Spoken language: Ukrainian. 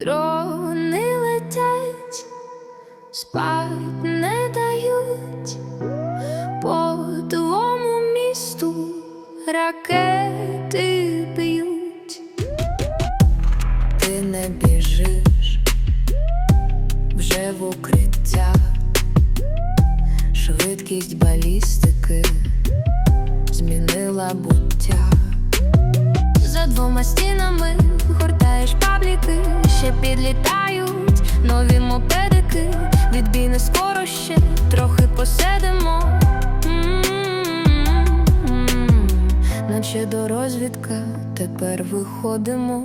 Дрони летять, спать не дають по твому місту ракети б'ють. Ти не біжиш вже в укриття, швидкість балістики двома стінами гортаєш пабліки, ще підлітають нові мопедики. Відбій не скоро ще трохи посидимо. М-м-м. Наче до розвідка тепер виходимо.